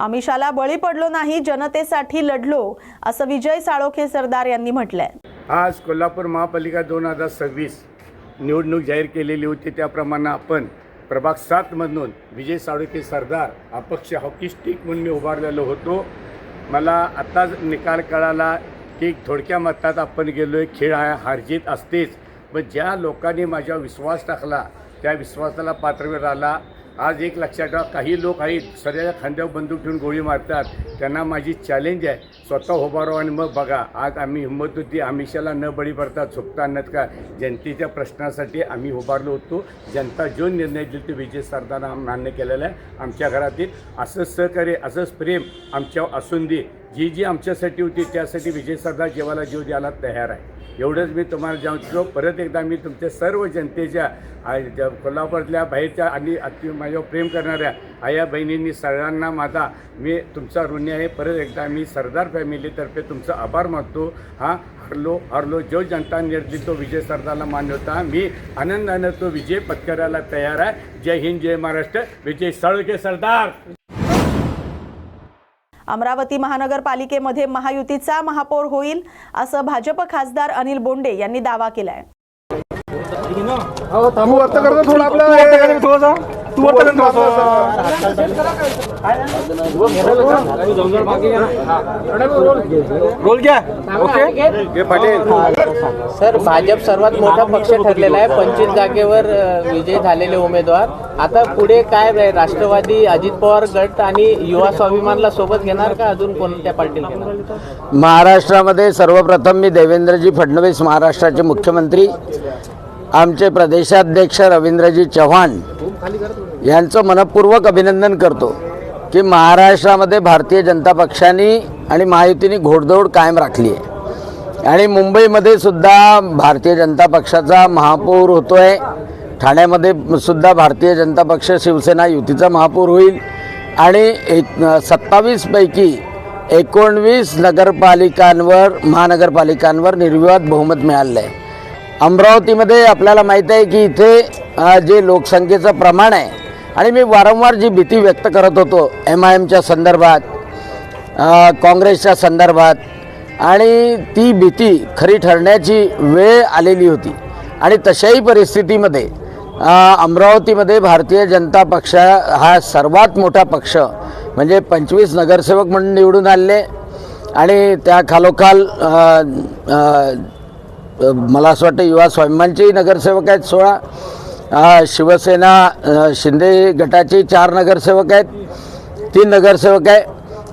आमिषाला बळी पडलो नाही जनतेसाठी लढलो असं विजय साळोखे सरदार यांनी म्हटलंय. आज कोल्हापूर महापालिका दोन हजार सव्वीस निवडणूक जाहीर केलेली होती त्याप्रमाणे आपण प्रभाग सातमधून विजय साळुके सरदार अपक्ष हॉकी स्टिक म्हणून मी उभारलेलो होतो. मला आत्ताच निकाल कळाला की थोडक्या मतात आपण गेलो आहे खेळ हा हारजीत असतेच. पण ज्या लोकांनी माझ्यावर विश्वास टाकला त्या विश्वासाला पात्रवीर आला आज एक लक्षात ठेवा काही लोक आहेत सगळ्या खांद्यावर बंदूक ठेवून गोळी मारतात. त्यांना माझी चॅलेंज आहे. स्वतः उभारो आणि मग बघा आज आम्ही हिंमत होती आमिषाला न बळी पडता चुकता नत का? जनतेच्या प्रश्नासाठी आम्ही उभारलो होतो. जनता जो निर्णय दिला तो विजय सरदारांना मान्य केलेला आहे. आमच्या घरातील असंच सहकार्य असंच प्रेम आमच्यावर असून दे. जी जी आमच्यासाठी होती त्यासाठी विजय सरदार जेवायला जीव द्यायला तयार आहे. एवढंच मी तुम्हाला जाऊ परत एकदा मी तुमच्या सर्व जनतेच्या कोल्हापूरातल्या बाहेरच्या आणि अति माझ्यावर प्रेम करणाऱ्या आया बहिणींनी सर्वांना माझा मी तुमचा ऋणी आहे. परत एकदा मी सरदार फॅमिलीतर्फे तुमचा आभार मानतो. हा हरलो हरलो जो जनता निर्दित तो विजय सरदारला मानवता मी आनंदानं तो विजय पत्करायला तयार आहे. जय हिंद जय महाराष्ट्र. विजय सळके सरदार! अमरावती महानगरपालिकेमध्ये महायुतीचा महापौर होईल असं भाजप खासदार अनिल बोंडे यांनी दावा केलाय. तू रोल घ्या. ओके? पाटील सर भाजप सर्वात मोठा पक्ष ठरलेला आहे. पंचवीस जागेवर विजय झालेले उमेदवार. आता पुढे काय राष्ट्रवादी अजित पवार गट आणि युवा स्वाभिमानला सोबत घेणार का अजून कोणत्या पार्टीला घेणार? महाराष्ट्रामध्ये सर्वप्रथम मी देवेंद्रजी फडणवीस महाराष्ट्राचे मुख्यमंत्री आमचे प्रदेशाध्यक्ष रवींद्रजी चव्हाण यांचं मनपूर्वक अभिनंदन करतो की महाराष्ट्रामध्ये भारतीय जनता पक्षाने आणि महायुतीने घोडदौड कायम राखली आहे. आणि मुंबईमध्ये सुद्धा भारतीय जनता पक्षाचा महापौर होतो आहे ठाण्यामध्ये सुद्धा भारतीय जनता पक्ष शिवसेना युतीचा महापौर होईल. आणि एक सत्तावीसपैकी एकोणवीस नगरपालिकांवर महानगरपालिकांवर निर्विवाद बहुमत मिळालं आहे. अमरावतीमध्ये आपल्याला माहीत आहे की इथे जे लोकसंख्येचं प्रमाण आहे आणि मी वारंवार जी भीती व्यक्त करत होतो एम आय एमच्या संदर्भात काँग्रेसच्या संदर्भात आणि ती भीती खरी ठरण्याची वेळ आलेली होती. आणि तशाही परिस्थितीमध्ये अमरावतीमध्ये भारतीय जनता पक्ष हा सर्वात मोठा पक्ष म्हणजे पंचवीस नगरसेवक म्हणून निवडून आले आणि त्या खालोखाल मला असं वाटतं युवा स्वाभिमानचेही नगरसेवक आहेत सोळा. शिवसेना शिंदे गटाचे चार नगरसेवक आहेत तीन नगरसेवक आहे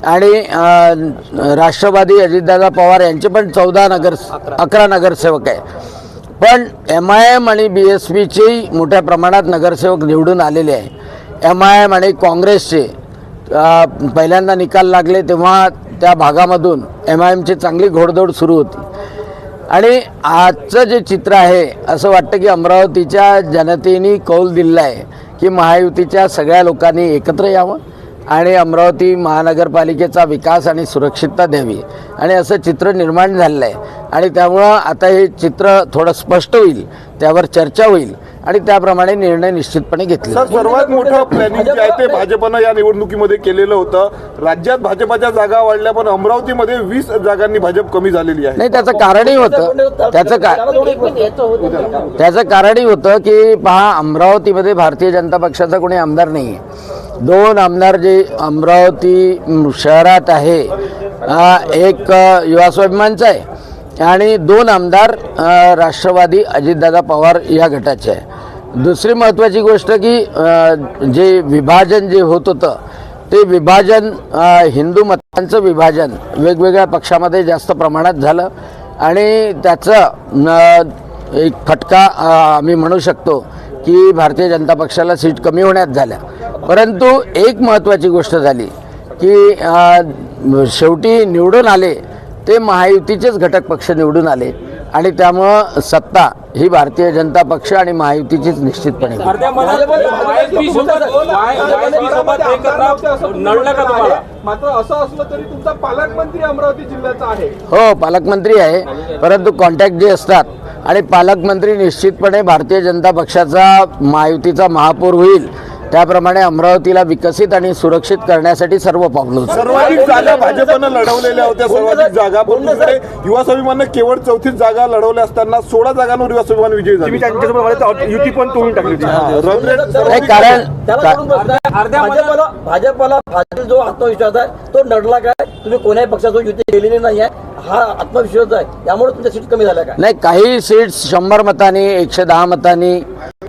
आणि राष्ट्रवादी अजितदादा पवार यांचे पण चौदा नगर अकरा नगरसेवक आहे पण एम आय एम आणि बी एस पीची मोठ्या प्रमाणात नगरसेवक निवडून आलेले आहे एम आय एम आणि काँग्रेसचे पहिल्यांदा निकाल लागले तेव्हा त्या भागामधून एम आय एमची चांगली घोडदौड सुरू होती. आणि आजचं जे चित्र आहे असं वाटतं की अमरावतीच्या जनतेने कौल दिलेला आहे की महायुतीच्या सगळ्या लोकांनी एकत्र यावं आणि अमरावती महानगरपालिकेचा विकास आणि सुरक्षितता द्यावी. आणि असं चित्र निर्माण झालेलं आहे आणि त्यामुळं आता हे चित्र थोडं स्पष्ट होईल त्यावर चर्चा होईल. आणि त्याप्रमाणे निर्णय निश्चितपणे घेतले सर सर्वात मोठं प्लॅनिंग जे आहे ते भाजपनं या निवडणुकीमध्ये केलेलं होतं. राज्यात भाजपाच्या जागा वाढल्या पण अमरावतीमध्ये वीस जागांनी भाजप कमी झालेली आहे. नाही त्याचं कारणही होतं. त्याचं का. त्याचं कारणही होतं की पहा अमरावतीमध्ये भारतीय जनता पक्षाचा कोणी आमदार नाही आहे दोन आमदार जे अमरावती शहरात आहे एक युवा स्वाभिमानचा आहे. आणि दोन आमदार राष्ट्रवादी अजितदादा पवार या गटाचे आहे दुसरी महत्त्वाची गोष्ट की जे विभाजन जे होत होतं ते विभाजन हिंदू मतांचं विभाजन वेगवेगळ्या पक्षामध्ये जास्त प्रमाणात झालं. आणि त्याचं एक फटका आम्ही म्हणू शकतो की भारतीय जनता पक्षाला सीट कमी होण्यात झाल्या. परंतु एक महत्त्वाची गोष्ट झाली की शेवटी निवडून आले ते महायुतीचेच घटक पक्ष निवडून आले आणि त्यामुळं सत्ता ही भारतीय जनता पक्ष आणि महायुतीचीच निश्चितपणे होईल. अर्ध्या मनात YSP सोबत YSP सोबत एकत्र नडलं का तुम्हाला? मात्र असं असलं तरी तुमचा पालकमंत्री अमरावती जिल्ह्याचा आहे. हो पालकमंत्री आहे. परंतु कॉन्टॅक्ट जे असतात आणि पालकमंत्री निश्चितपणे भारतीय जनता पक्षाचा महायुतीचा महापौर होईल त्याप्रमाणे अमरावतीला विकसित आणि सुरक्षित करण्यासाठी सर्व पावलं. सर्वाधिक जागा भाजपनं लढवलेल्या होत्या सर्वाधिक जागा युवा स्वाभिमाननं केवळ चौथीस जागा लढवल्या असताना सोळा जागांवर युवा स्वाभिमान विजयी झाले. युती पण तोडून टाकली कारण का- भाजपला भाजपला भाजप जो आत्मविश्वास आहे तो नडला काय? तुम्ही कोणाही पक्षासोबत युती केलेली नाही आहे. हा आत्मविश्वास आहे. त्यामुळे तुमच्या सीट कमी झाल्या काय? नाही काही सीट्स शंभर मतांनी एकशे दहा मतांनी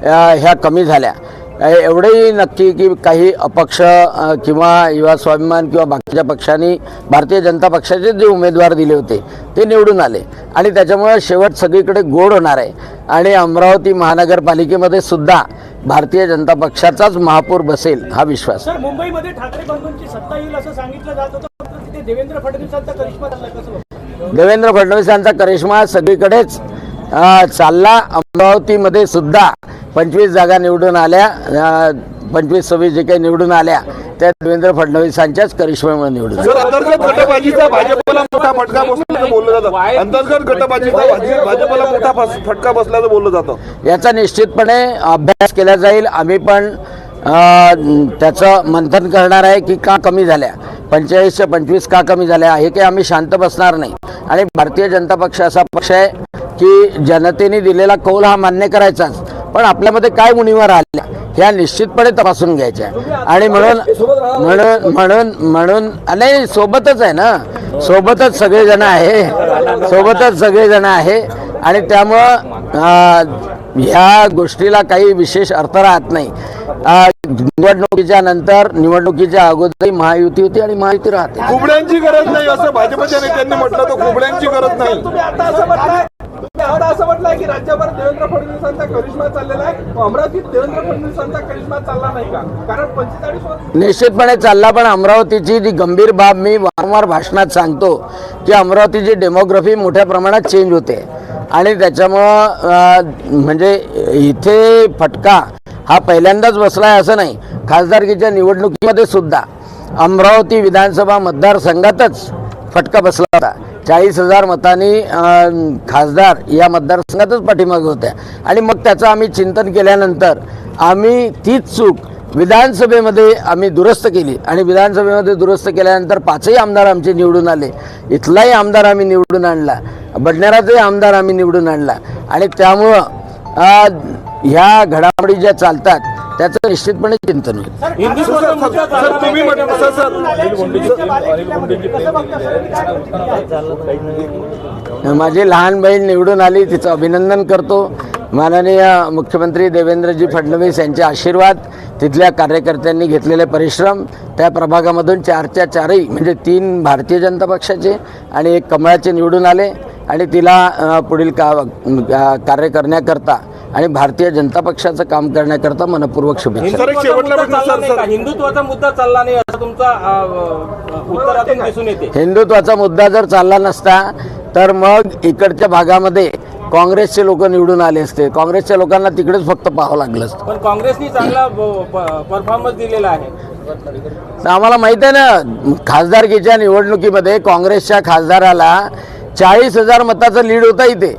ह्या कमी झाल्या. एवढंही नक्की की काही अपक्ष किंवा युवा स्वाभिमान किंवा बाकीच्या पक्षांनी भारतीय जनता पक्षाचे जे उमेदवार दिले होते ते निवडून आले आणि त्याच्यामुळे शेवट सगळीकडे गोड होणार आहे आणि अमरावती महानगरपालिकेमध्ये सुद्धा भारतीय जनता पक्षाचाच महापौर बसेल हा विश्वास. सर मुंबईमध्ये ठाकरे बंधूंची सत्ता येईल असं सांगितलं जात होतं तिथे देवेंद्र फडणवीसांचा करिश्मा कसं? देवेंद्र फडणवीसांचा करिश्मा सगळीकडेच चालला अमरावतीमध्ये सुद्धा पंचवीस जागा निवडून आल्या पंचवीस सव्वीस जे काही निवडून आल्या त्या देवेंद्र फडणवीसांच्याच करिश्म्यामुळे निवडून याचा निश्चितपणे अभ्यास केला जाईल. आम्ही पण त्याचं मंथन करणार आहे की का कमी झाल्या. पंचेचाळीसच्या पंचवीस का कमी झाल्या हे काही आम्ही शांत बसणार नाही. आणि भारतीय जनता पक्ष असा पक्ष आहे की जनतेने दिलेला कौल हा मान्य करायचाच. पण आपल्यामध्ये काय मुनिमा आल्या ह्या निश्चितपणे तपासून घ्यायच्या आणि म्हणून म्हणून म्हणून म्हणून नाही सोबतच आहे ना. सोबतच सगळेजण आहे. सोबतच सगळेजण आहे. आणि त्यामुळं ह्या गोष्टीला काही विशेष अर्थ राहत नाही. निवडणुकीच्या नंतर निवडणुकीच्या अगोदरही महायुती होती आणि महायुती राहते. खुबड्यांची गरज नाही असं भाजपच्या नेत्यांनी म्हटलं तर खुबड्यांची गरज नाही. आता असं म्हटलंय की राज्यभर देवेंद्र फडणवीसांचा करिश्मा चाललेला आहे. अमरावतीत देवेंद्र फडणवीसांचा करिश्मा चालला नाही का? कारण पंचेचाळीस निश्चितपणे चालला पण अमरावतीची जी गंभीर बाब मी वारंवार भाषणात सांगतो की अमरावतीची डेमोग्राफी मोठ्या प्रमाणात चेंज होते. आणि त्याच्यामुळं म्हणजे इथे फटका हा पहिल्यांदाच बसला आहे असं नाही. खासदारकीच्या निवडणुकीमध्ये सुद्धा अमरावती विधानसभा मतदारसंघातच फटका बसला होता. चाळीस हजार मतांनी खासदार या मतदारसंघातच पाठीमागे होत्या. आणि मग त्याचं आम्ही चिंतन केल्यानंतर आम्ही तीच चूक विधानसभेमध्ये आम्ही दुरुस्त केली. आणि विधानसभेमध्ये दुरुस्त केल्यानंतर पाचही आमदार आमचे निवडून आले. इथलाही आमदार आम्ही निवडून आणला. बडनेराचाही आमदार आम्ही निवडून आणला. आणि त्यामुळं ह्या घडामोडी ज्या चालतात त्याचं निश्चितपणे चिंतन होईल? माझी लहान बहीण निवडून आली तिचं अभिनंदन करतो. माननीय मुख्यमंत्री देवेंद्रजी फडणवीस यांचे आशीर्वाद तिथल्या कार्यकर्त्यांनी घेतलेले परिश्रम त्या प्रभागामधून चारच्या चारही म्हणजे तीन भारतीय जनता पक्षाचे आणि एक कमळाचे निवडून आले. आणि तिला पुढील का कार्य करण्याकरता आणि भारतीय जनता पक्षाचं काम करण्याकरता मनपूर्वक शुभेच्छा. हिंदुत्वाचा मुद्दा चालला नाही असं तुमचा दिसून येते. हिंदुत्वाचा मुद्दा जर चालला नसता तर मग इकडच्या भागामध्ये काँग्रेसचे लोक निवडून आले असते. काँग्रेसच्या लोकांना तिकडेच फक्त पाहावं लागलं असतं. पण काँग्रेसनी चांगला परफॉर्मन्स दिलेला आहे. तर आम्हाला माहीत आहे ना खासदारकीच्या निवडणुकीमध्ये काँग्रेसच्या खासदाराला चाळीस हजार मताचं लीड होता इथे.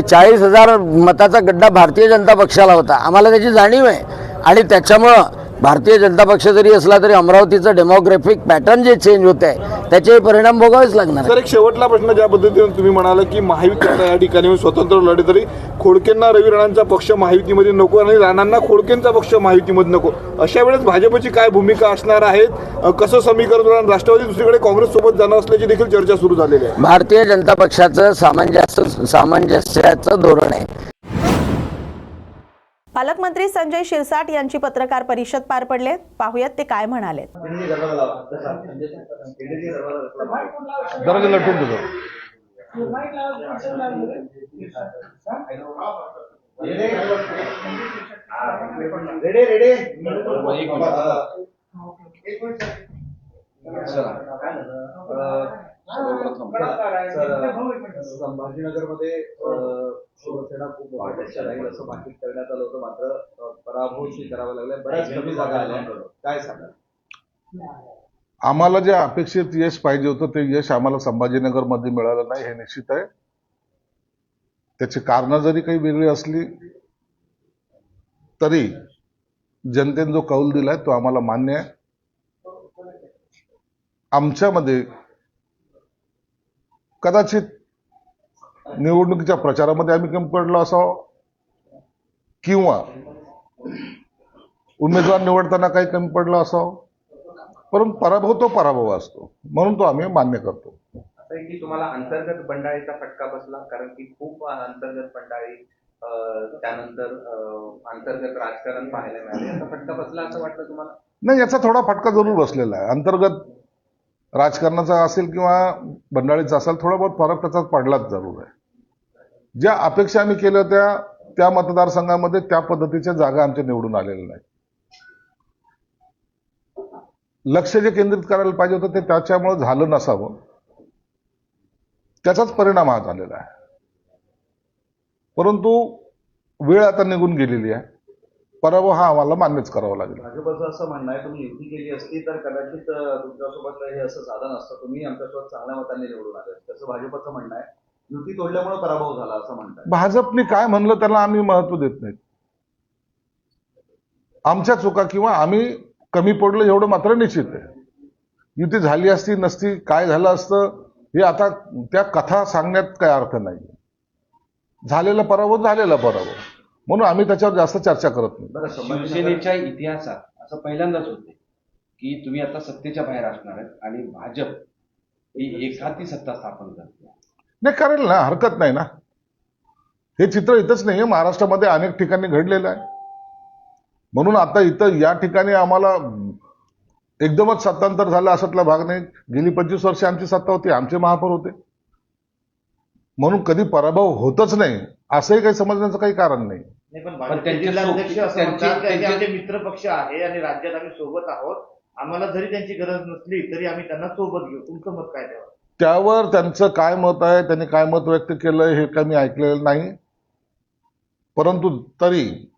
चाळीस हजार मताचा गड्डा भारतीय जनता पक्षाला होता. आम्हाला त्याची जाणीव आहे. आणि त्याच्यामुळं भारतीय जनता पक्ष जरी असला तरी अमरावतीचं डेमोग्राफिक पॅटर्न जे चेंज होत आहे त्याचे परिणाम भोगावेच लागणार. सर एक शेवटला प्रश्न ज्या पद्धतीने तुम्ही म्हणाला की महायुती आता या ठिकाणी स्वतंत्र लढे तरी खोडकेंना रवी राणांचा पक्ष महायुतीमध्ये नको आणि राणांना खोडकेंचा पक्ष महायुतीमध्ये नको अशा वेळेस भाजपची काय भूमिका असणार आहे कसं समीकरण? राष्ट्रवादी दुसरीकडे काँग्रेस सोबत जाणार असल्याची देखील चर्चा सुरू झालेली आहे भारतीय जनता पक्षाचं सामंजस्य सामंजस्याचं धोरण आहे पालकमंत्री संजय शिरसाट यांची पत्रकार परिषद पार पडले. पाहुयात ते काय म्हणाले. संभाजीनगरमध्ये शिवसेना खूप मोठा पक्ष राहील असं भाकीत करण्यात आलं होतं मात्र पराभव स्वीकारावा लागला बऱ्याच कमी जागा आल्या. काय सांगा आम्हाला जे अपेक्षित यश पाहिजे होतं ते यश आम्हाला संभाजीनगरमध्ये मिळालं नाही हे निश्चित आहे. त्याची कारणं जरी काही वेगळी असली तरी जनतेने जो कौल दिलाय तो आम्हाला मान्य आहे. आमच्यामध्ये कदाचित निवडणुकीच्या प्रचारामध्ये आम्ही कमी पडलो असावं? किंवा उमेदवार निवडताना काही कमी पडलं असावं? परंतु पराभव तो पराभव असतो. म्हणून तो आम्ही मान्य करतो. की तुम्हाला अंतर्गत बंडाळीचा फटका बसला? कारण की खूप अंतर्गत बंडाळी त्यानंतर अंतर्गत राजकारण पाहायला मिळाले. याचा फटका बसला असं वाटतं तुम्हाला? नाही याचा थोडा फटका जरूर बसलेला आहे. अंतर्गत राजकारणाचा असेल किंवा बंडाळीचा असेल थोडा बहुत फरक त्याचा पडलाच जरूर आहे. ज्या अपेक्षा आम्ही केल्या होत्या त्या मतदारसंघामध्ये त्या पद्धतीच्या जागा आमच्या निवडून आलेल्या नाही लक्ष जे केंद्रित करायला पाहिजे होतं ते त्याच्यामुळे झालं नसावं. त्याचाच परिणाम हा झालेला आहे. परंतु वेळ आता निघून गेलेली आहे. पराभव हा आम्हाला मान्यच करावा लागेल. भाजपचं असं म्हणणं आहे तुम्ही युती केली असती तर कदाचित तुमच्यासोबत हे असं साधन असतं. तुम्ही आमच्यासोबत चांगल्या मतांनी निवडून आले. तसं भाजपचं म्हणणं आहे. युती तोडल्यामुळे पराभव झाला असं म्हणतात. भाजपने काय म्हणलं त्याला आम्ही महत्त्व देत नाही. आमच्या चुका किंवा आम्ही कमी पडलो एवढं मात्र निश्चित आहे. युती झाली असती नसती काय झालं असतं हे आता त्या कथा सांगण्यात काय अर्थ नाही. झालेला पराभव झालेला पराभव. म्हणून आम्ही त्याच्यावर जास्त चर्चा करत नाही. बरं शिवसेनेच्या इतिहासात असं पहिल्यांदाच होते की तुम्ही आता सत्तेच्या बाहेर असणार आहेत आणि भाजप ही एखादी सत्ता स्थापन करते. नाही करेल ना हरकत नाही ना. हे चित्र इथंच नाही आहे महाराष्ट्रामध्ये अनेक ठिकाणी घडलेलं आहे. म्हणून आता इथं या ठिकाणी आम्हाला एकदमच सत्तांतर झालं असातला भाग नाही. गेली पंचवीस वर्ष आमची सत्ता होती आमचे महापौर होते. म्हणून कधी पराभव होतच नाही असंही काही समजण्याचं काही कारण नाही. पण त्यांचे सो- त्यांचे- त्यांचे- मित्र पक्ष आहे आणि राज्यात आम्ही सोबत आहोत. आम्हाला जरी त्यांची गरज नसली तरी आम्ही त्यांना सोबत घेऊ. तुमचं मत काय त्यावर? त्यावर त्यांचं काय मत आहे त्यांनी काय मत व्यक्त केलं हे काही मी ऐकलेलं नाही. परंतु तरी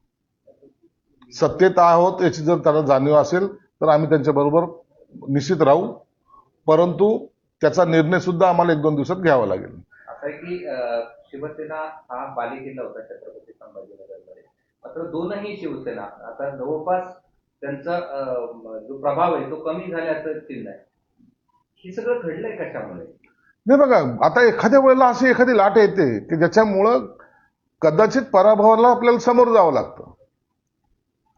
सत्तेत आहोत याची जर त्यांना जाणीव असेल तर आम्ही त्यांच्याबरोबर निश्चित राहू. परंतु त्याचा निर्णय सुद्धा आम्हाला एक दोन दिवसात घ्यावा लागेल. असं आहे की शिवसेना हा बालेकिल्ला होता छत्रपती संभाजीनगरमध्ये. मात्र दोनही शिवसेना आता जवळपास त्यांचा जो प्रभाव आहे तो कमी झाल्याचं चिन्ह आहे. हे सगळं घडलंय कशामुळे? नाही बघा आता एखाद्या वेळेला अशी एखादी लाट येते की ज्याच्यामुळं कदाचित पराभवाला आपल्याला समोर जावं लागतं.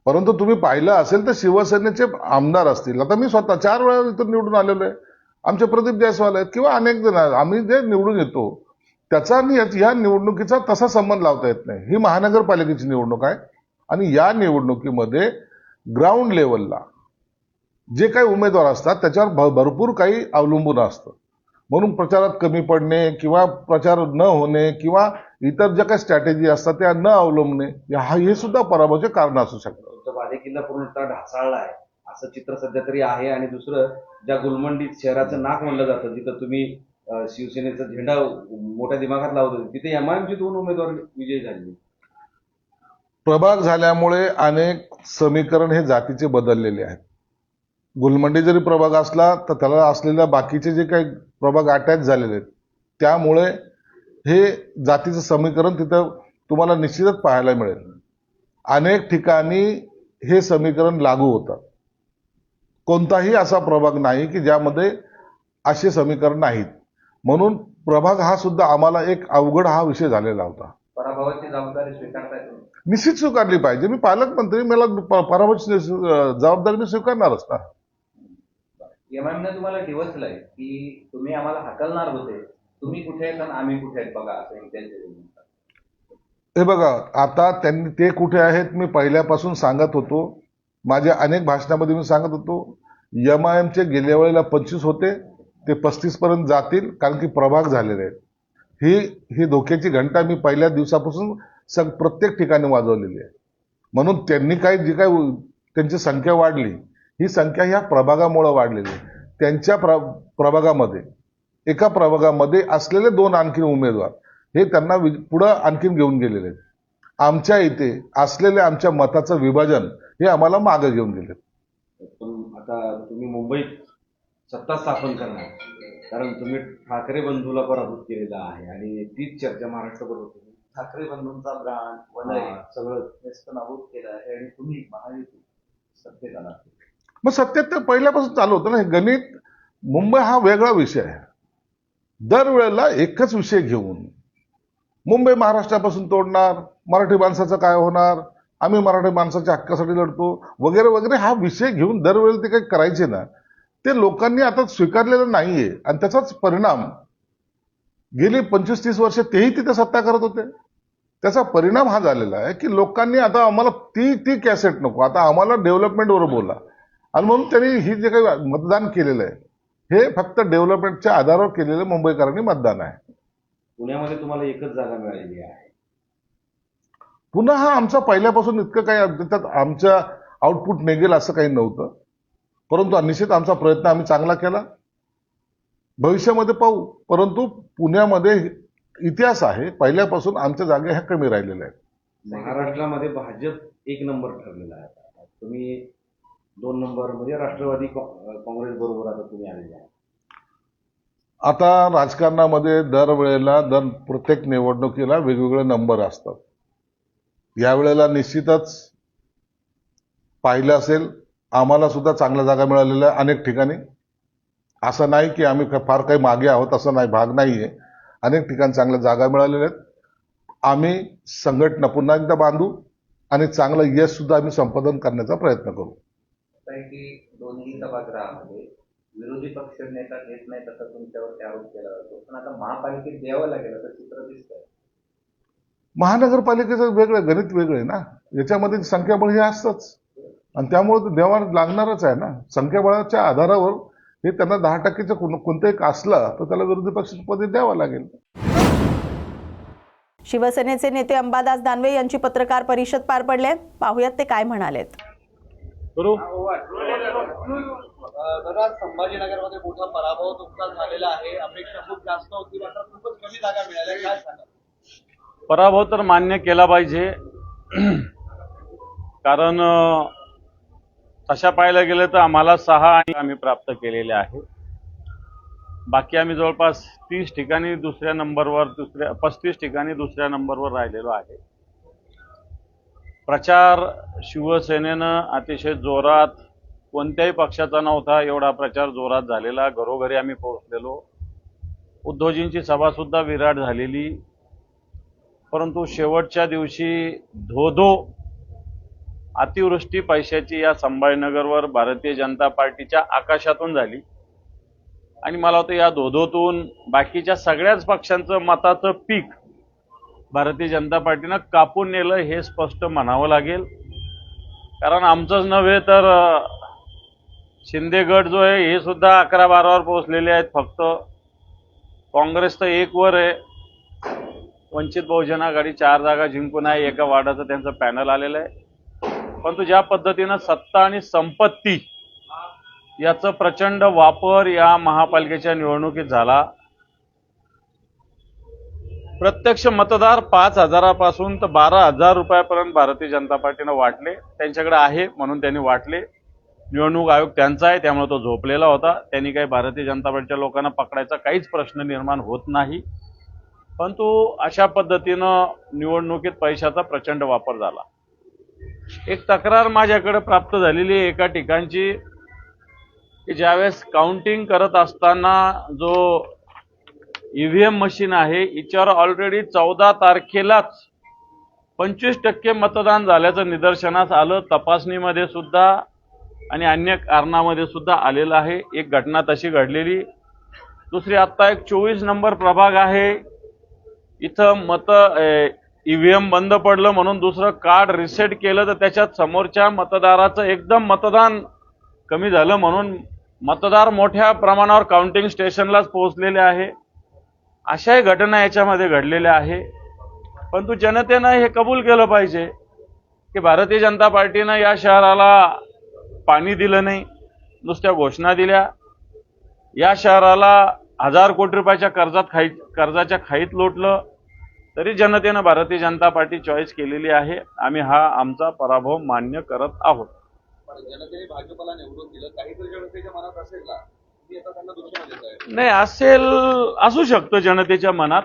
परंतु तुम्ही पाहिलं असेल तर शिवसेनेचे आमदार असतील. आता मी स्वतः चार वेळा इथं निवडून आलेलो आहे. आमचे प्रदीप जायस्वाल आहेत किंवा अनेक जण आहेत. आम्ही जे निवडून येतो त्याचा आणि या- निवडणुकीचा तसा संबंध लावता येत नाही. ही महानगरपालिकेची निवडणूक आहे आणि या निवडणुकीमध्ये ग्राउंड लेवलला जे काही उमेदवार असतात त्याच्यावर भ- भरपूर काही अवलंबून असतं. म्हणून प्रचारात कमी पडणे किंवा प्रचार न होणे किंवा इतर ज्या काही स्ट्रॅटेजी असतात त्या न अवलंबणे हा हे सुद्धा पराभवाचे कारण असू शकतं. तुमचा बालेकिल्ला पूर्णतः ढासाळला आहे. असं चित्र सध्या तरी आहे आणि दुसरं ज्या गुलमंडीत शहराचं नाक म्हणलं जातं जिथं तुम्ही शिवसेनेचा झेंडा मोठ्या दिमागात लावत होते. तिथे एमआयएमचे दोन उमेदवार विजयी झाले. प्रभाग झाल्यामुळे अनेक समीकरण हे जातीचे बदललेले आहेत. गुलमंडी जरी प्रभाग असला तर त्याला असलेल्या बाकीचे जे काही प्रभाग अटॅच झालेले आहेत त्यामुळे हे जातीचं समीकरण तिथं तुम्हाला निश्चितच पाहायला मिळेल. अनेक ठिकाणी हे समीकरण लागू होतं. कोणताही असा प्रभाग नाही की ज्यामध्ये असे समीकरण नाहीत. म्हणून प्रभाग हा सुद्धा आम्हाला एक अवघड हा विषय झालेला होता. पराभवाची जबाबदारी स्वीकारताय तुम्ही? निश्चित स्वीकारली पाहिजे. मी पालकमंत्री मला प- पराभवाची जबाबदारी मी स्वीकारणारच ना. एमआयएमने तुम्हाला डिवचलंय की तुम्ही आम्हाला हाकलणार होते. तुम्ही कुठे आहेत आणि आम्ही कुठे आहेत बघा असं त्यांचे म्हणतात. हे बघा आता त्यांनी ते कुठे आहेत मी पहिल्यापासून सांगत होतो. माझ्या अनेक भाषणामध्ये मी सांगत होतो. एम आय एमचे गेल्या वेळेला पंचवीस होते. ते पस्तीसपर्यंत जातील कारण की प्रभाग झालेले आहेत. ही ही धोक्याची घंटा मी पहिल्या दिवसापासून सग प्रत्येक ठिकाणी वाजवलेली आहे. म्हणून त्यांनी काय जी काय त्यांची संख्या वाढली ही संख्या ह्या प्रभागामुळं वाढलेली आहे. त्यांच्या प्र प्रभागामध्ये एका प्रभागामध्ये असलेले दोन आणखी उमेदवार हे त्यांना वि- पुढं आणखीन घेऊन गेलेले आहेत. आमच्या इथे असलेल्या आमच्या मताचं विभाजन हे आम्हाला मागे घेऊन गेले आता तुम्ही मुंबईत सत्ता स्थापन करणार. कारण तुम्ही ठाकरे बंधूला पराभूत केलेला आहे आणि तीच चर्चा महाराष्ट्रभर होती. ठाकरे बंधूंचा ब्रांड वलय सगळं नेस्त नाबूद केलं आहे आणि तुम्ही महायुती सत्तेत आला मग सत्यात ते पहिल्यापासून चालू होतं ना हे गणित मुंबई हा वेगळा विषय आहे. दरवेळेला एकच विषय घेऊन मुंबई महाराष्ट्रापासून तोडणार मराठी माणसाचं काय होणार आम्ही मराठी माणसाच्या हक्कासाठी लढतो वगैरे वगैरे हा विषय घेऊन दरवेळेला ते काही करायचे ना ते लोकांनी आता स्वीकारलेलं नाहीये. आणि त्याचाच परिणाम गेली पंचवीस तीस वर्ष तेही तिथे सत्ता करत होते. त्याचा परिणाम हा झालेला आहे की लोकांनी आता आम्हाला ती ती कॅसेट नको. आता आम्हाला डेव्हलपमेंटवर बोला. आणि म्हणून त्यांनी ही जे काही मतदान केलेलं आहे हे फक्त डेव्हलपमेंटच्या आधारावर केलेलं मुंबईकरांनी मतदान आहे. पुण्यामध्ये तुम्हाला एकच जागा मिळालेली आहे. पुन्हा हा आमचा पहिल्यापासून इतकं काही त्यात आमच्या आउटपुट निघेल असं काही नव्हतं. परंतु निश्चित आमचा प्रयत्न आम्ही चांगला केला. भविष्यामध्ये पाहू. परंतु पुण्यामध्ये इतिहास आहे. पहिल्यापासून आमच्या जागा ह्या कमी राहिलेल्या आहेत. महाराष्ट्रामध्ये भाजप एक नंबर ठरलेला आहे. तुम्ही दोन नंबर म्हणजे राष्ट्रवादी काँग्रेस बरोबर आता तुम्ही आलेले आहे. आता राजकारणामध्ये दरवेळेला दर प्रत्येक निवडणुकीला वेगवेगळे नंबर असतात. यावेळेला निश्चितच पाहिलं असेल आम्हाला सुद्धा चांगल्या जागा मिळालेल्या आहे अनेक ठिकाणी. असं नाही की आम्ही फार काही मागे आहोत असं नाही भाग नाहीये. अनेक ठिकाणी चांगल्या जागा मिळालेल्या आहेत. आम्ही संघटना पुन्हा एकदा बांधू आणि चांगलं यश सुद्धा आम्ही संपादन करण्याचा प्रयत्न करू. आहे दोन्ही सभागृहामध्ये विरोधी पक्ष नेता घेत नाही तसा तुमच्यावरती आरोप केला जातो. पण आता महापालिकेत द्यावं लागेल असं चित्र दिसतंय. महानगरपालिकेचं वेगळं गणित वेगळं आहे ना. याच्यामध्ये संख्याबळ हे असतंच. आणि त्यामुळे ते द्यावा लागणारच आहे ना. संख्याबळाच्या आधारावर हे त्यांना दहा टक्केचं कोण- कोणतं एक असला तर त्याला विरोधी पक्षाचं पद द्यावं लागेल. शिवसेनेचे नेते अंबादास दानवे यांची पत्रकार परिषद पार पडले. पाहुयात ते काय म्हणालेत. दादा संभाजीनगरमध्ये मोठा पराभव तुमचा झालेला आहे. अपेक्षा खूप जास्त होती. मात्र खूपच कमी जागा मिळाल्या. काय सांगा पराभव तर मान्य केला पाहिजे. कारण तशा पाहायला गेलं तर आम्हाला सहा आणि आम्ही प्राप्त केलेले आहे. बाकी आम्ही जवळपास तीस ठिकाणी दुसऱ्या नंबरवर दुसऱ्या पस्तीस ठिकाणी दुसऱ्या नंबरवर राहिलेलो आहे. प्रचार शिवसेनेनं अतिशय जोरात कोणत्याही पक्षाचा नव्हता एवढा प्रचार जोरात झालेला. घरोघरी आम्ही पोहोचलेलो. उद्धवजींची सभासुद्धा विराट झालेली. परंतु शेवटच्या दिवशी धोधो अतिवृष्टी पैशाची या संभाजीनगरवर भारतीय जनता पार्टीच्या आकाशातून झाली. आणि मला वाटतं या धोधोतून बाकीच्या सगळ्याच पक्षांचं मताचं पीक भारतीय जनता पार्टीनं कापून नेलं हे स्पष्ट म्हणावं लागेल. कारण आमचंच नव्हे तर अं, शिंदे गट जो आहे हे सुद्धा अकरा बारावर पोहोचलेले आहेत फक्त. काँग्रेस तर एक वर आहे. वंचित बहुजन आघाडी चार जागा जिंकून आहे एका वार्डाचं त्यांचं पॅनल आलेलं आहे. परंतु ज्या पद्धतीनं सत्ता आणि संपत्ती याचं प्रचंड वापर या महापालिकेच्या निवडणुकीत झाला प्रत्यक्ष मतदार पाच हजारापासून तर बारा हजार रुपयापर्यंत भारतीय जनता पार्टीनं वाटले. त्यांच्याकडे आहे म्हणून त्यांनी वाटले. निवडणूक आयोग त्यांचा आहे त्यामुळे तो झोपलेला होता. त्यांनी काही भारतीय जनता पार्टीच्या लोकांना पकडायचा काहीच प्रश्न निर्माण होत नाही. परंतु अशा पद्धतीनं निवडणुकीत पैशाचा प्रचंड वापर झाला. एक तक्रार माझ्याकडे प्राप्त झालेली आहे एका ठिकाणची की ज्यावेळेस काउंटिंग करत असताना जो ई व्ही एम मशीन आहे हिच्यावर ऑलरेडी चौदा तारखेलाच पंचवीस टक्के मतदान झाल्याचं निदर्शनास आलं तपासणीमध्ये सुद्धा आणि अन्य कारणामध्ये सुद्धा आलेलं आहे. एक घटना तशी घडलेली. दुसरी आत्ता एक चोवीस नंबर प्रभाग आहे. इथं मत ईव्हीएम बंद पडलं म्हणून दुसरं कार्ड रिसेट केलं तर त्याच्यात समोरच्या मतदाराचं एकदम मतदान कमी झालं म्हणून मतदार मोठ्या प्रमाणावर काउंटिंग स्टेशनलाच पोहोचलेले आहे. अशाही घटना याच्यामध्ये घडलेल्या आहे. परंतु जनतेनं हे कबूल केलं पाहिजे की भारतीय जनता पार्टीनं या शहराला पाणी दिलं नाही नुसत्या घोषणा दिल्या. या शहराला हजार कोटी रुपयाच्या कर्जात खाई कर्जाच्या खाईत लोटलं. तरी जनतेनं भारतीय जनता पार्टी चॉईस केलेली आहे. आम्ही हा आमचा पराभव मान्य करत आहोत. जनतेने भाजपला निवडून दिलं. काहीतरी जनतेच्या मनात असेल ना मी आता त्यांना दुःख देत आहे. नाही असेल असू शकतं जनतेच्या मनात.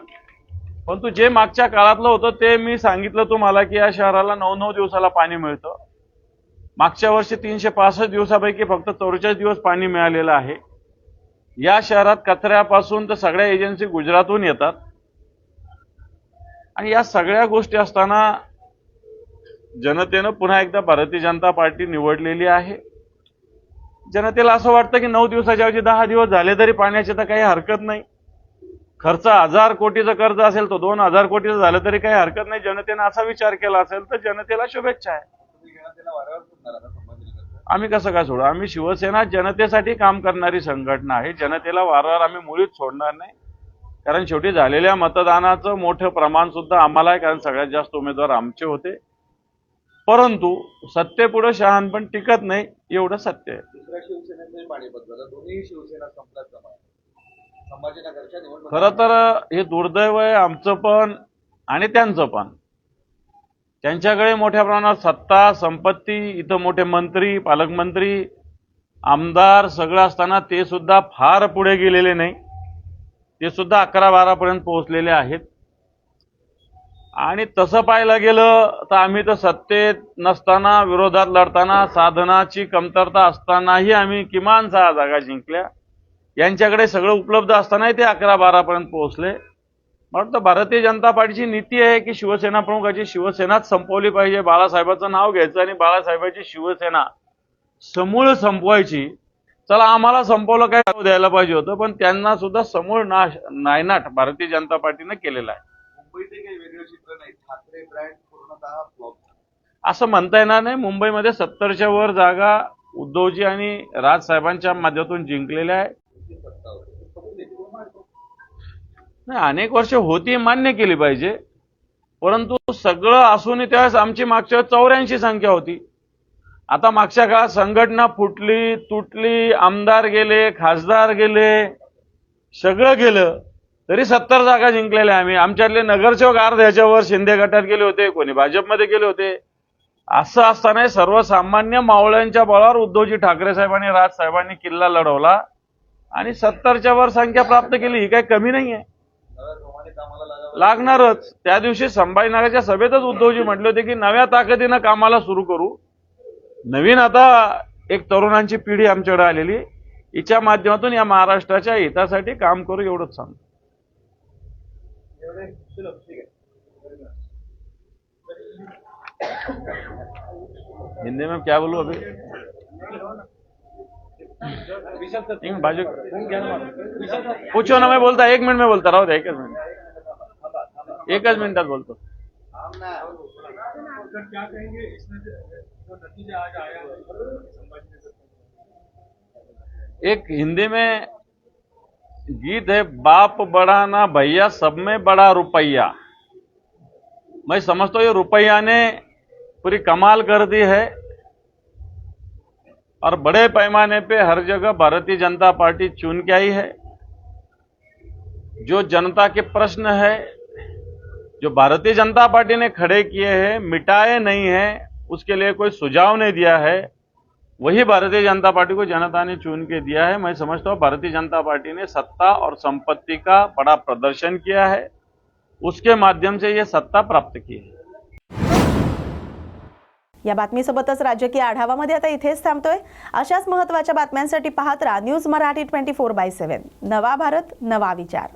परंतु जे मागच्या काळातलं होतं ते मी सांगितलं तुम्हाला की या शहराला नऊ नऊ दिवसाला पाणी मिळतं. मागच्या वर्षी तीनशे पासष्ट दिवसापैकी फक्त चौवेचाळीस दिवस पाणी मिळालेलं आहे. या शहरात कचऱ्यापासून तर सगळ्या एजन्सी गुजरातहून येतात. आणि या सगळ्या गोष्टी असताना जनतेनं पुन्हा एकदा भारतीय जनता पार्टी निवडलेली आहे. जनतेला असं वाटतं की नऊ दिवसाच्या ऐवजी दहा दिवस झाले तरी पाण्याची तर काही हरकत नाही. खर्च हजार कोटीचं कर्ज असेल तो दोन हजार कोटीचं झालं तरी काही हरकत नाही. जनतेनं असा विचार केला असेल तर जनतेला शुभेच्छा आहे. आम्ही कसं काय सोडू? आम्ही शिवसेना जनतेसाठी काम करणारी संघटना आहे. जनतेला वारंवार आम्ही मुळीच सोडणार नाही. कारण शेवटी झालेल्या मतदानाचं मोठं प्रमाण सुद्धा आम्हाला आहे कारण सगळ्यात जास्त उमेदवार आमचे होते. परंतु सत्तेपुढे शहाणपण टिकत नाही एवढं सत्य आहे. पाणी खरं तर हे दुर्दैव आहे आमचं पण आणि त्यांचं पण. त्यांच्याकडे मोठ्या प्रमाणात सत्ता संपत्ती इथं मोठे मंत्री पालकमंत्री आमदार सगळं असताना ते सुद्धा फार पुढे गेलेले नाही. ते सुद्धा अकरा बारापर्यंत पोहोचलेले आहेत. आणि तसं पाहायला गेलं तर आम्ही तर सत्तेत नसताना विरोधात लढताना साधनाची कमतरता असतानाही आम्ही किमान सहा जागा जिंकल्या. यांच्याकडे सगळं उपलब्ध असतानाही ते अकरा बारापर्यंत पोहोचले. मला वाटतं भारतीय जनता पार्टीची नीती आहे की शिवसेना प्रमुखाची शिवसेनाच संपवली पाहिजे. बाळासाहेबाचं नाव घ्यायचं आणि बाळासाहेबांची शिवसेना समूळ संपवायची. चला आम्हाला संपवलं काय द्यायला पाहिजे होतं पण त्यांना सुद्धा समूळ नाश नायनाट भारतीय जनता पार्टीनं केलेला आहे. असं म्हणता येणार नाही. मुंबईमध्ये सत्तरच्या वर जागा उद्धवजी आणि राजसाहेबांच्या माध्यमातून जिंकलेल्या आहे. नाही अनेक वर्ष होती मान्य केली पाहिजे. परंतु सगळं असूनही त्यावेळेस आमची मागच्या चौऱ्याऐंशी संख्या होती. आता मागच्या काळात संघटना फुटली तुटली आमदार गेले खासदार गेले सगळं गेलं तरी सत्तर जागा जिंकलेल्या आम्ही. आमच्यातले नगरसेवक अर्ध ह्याच्यावर शिंदे गटात गेले होते कोणी भाजपमध्ये गेले होते. असं असताना सर्वसामान्य मावळ्यांच्या बळावर उद्धवजी ठाकरे साहेबांनी राजसाहेबांनी किल्ला लढवला आणि सत्तरच्या वर संख्या प्राप्त केली. ही काही कमी नाही आहे लागणारच. त्या दिवशी संभाजीनगरच्या सभेतच उद्धवजी म्हटले होते की नव्या ताकदीनं कामाला सुरू करू. नवीन आता एक तरुणांची पिढी आमच्याकडे आलेली. हिच्या माध्यमातून या महाराष्ट्राच्या हितासाठी काम करू एवढंच सांगतो. हिंदी में क्या बोलू अभी? बाजू पूछो ना मैं बोलता एक मिनट में बोलता राहू द्या एकच मिनिट एकच मिनिटात बोलतो एक हिंदी में गीत है, बाप बड़ा ना भैया, सब में बड़ा रुपया। मैं समझता हूँ ये रुपया ने पूरी कमाल कर दी है और बड़े पैमाने पे हर जगह भारतीय जनता पार्टी चुन के आई है। जो जनता के प्रश्न है, जो भारतीय जनता पार्टी ने खड़े किए हैं, मिटाए नहीं है उसके लिए कोई सुझाव नहीं दिया है। वही भारतीय जनता पार्टी को जनता ने चुन के दिया है। मैं समझता हूँ भारतीय जनता पार्टी ने सत्ता और संपत्ति का बड़ा प्रदर्शन किया है। उसके माध्यम से ये सत्ता प्राप्त की है। या बातमीसोबतच राजकीय आढावामध्ये आता इथेच थांबतोय. अशाच महत्त्वाच्या बातम्यांसाठी पाहत राहा news Marathi twenty four by seven. नवा भारत नवा विचार.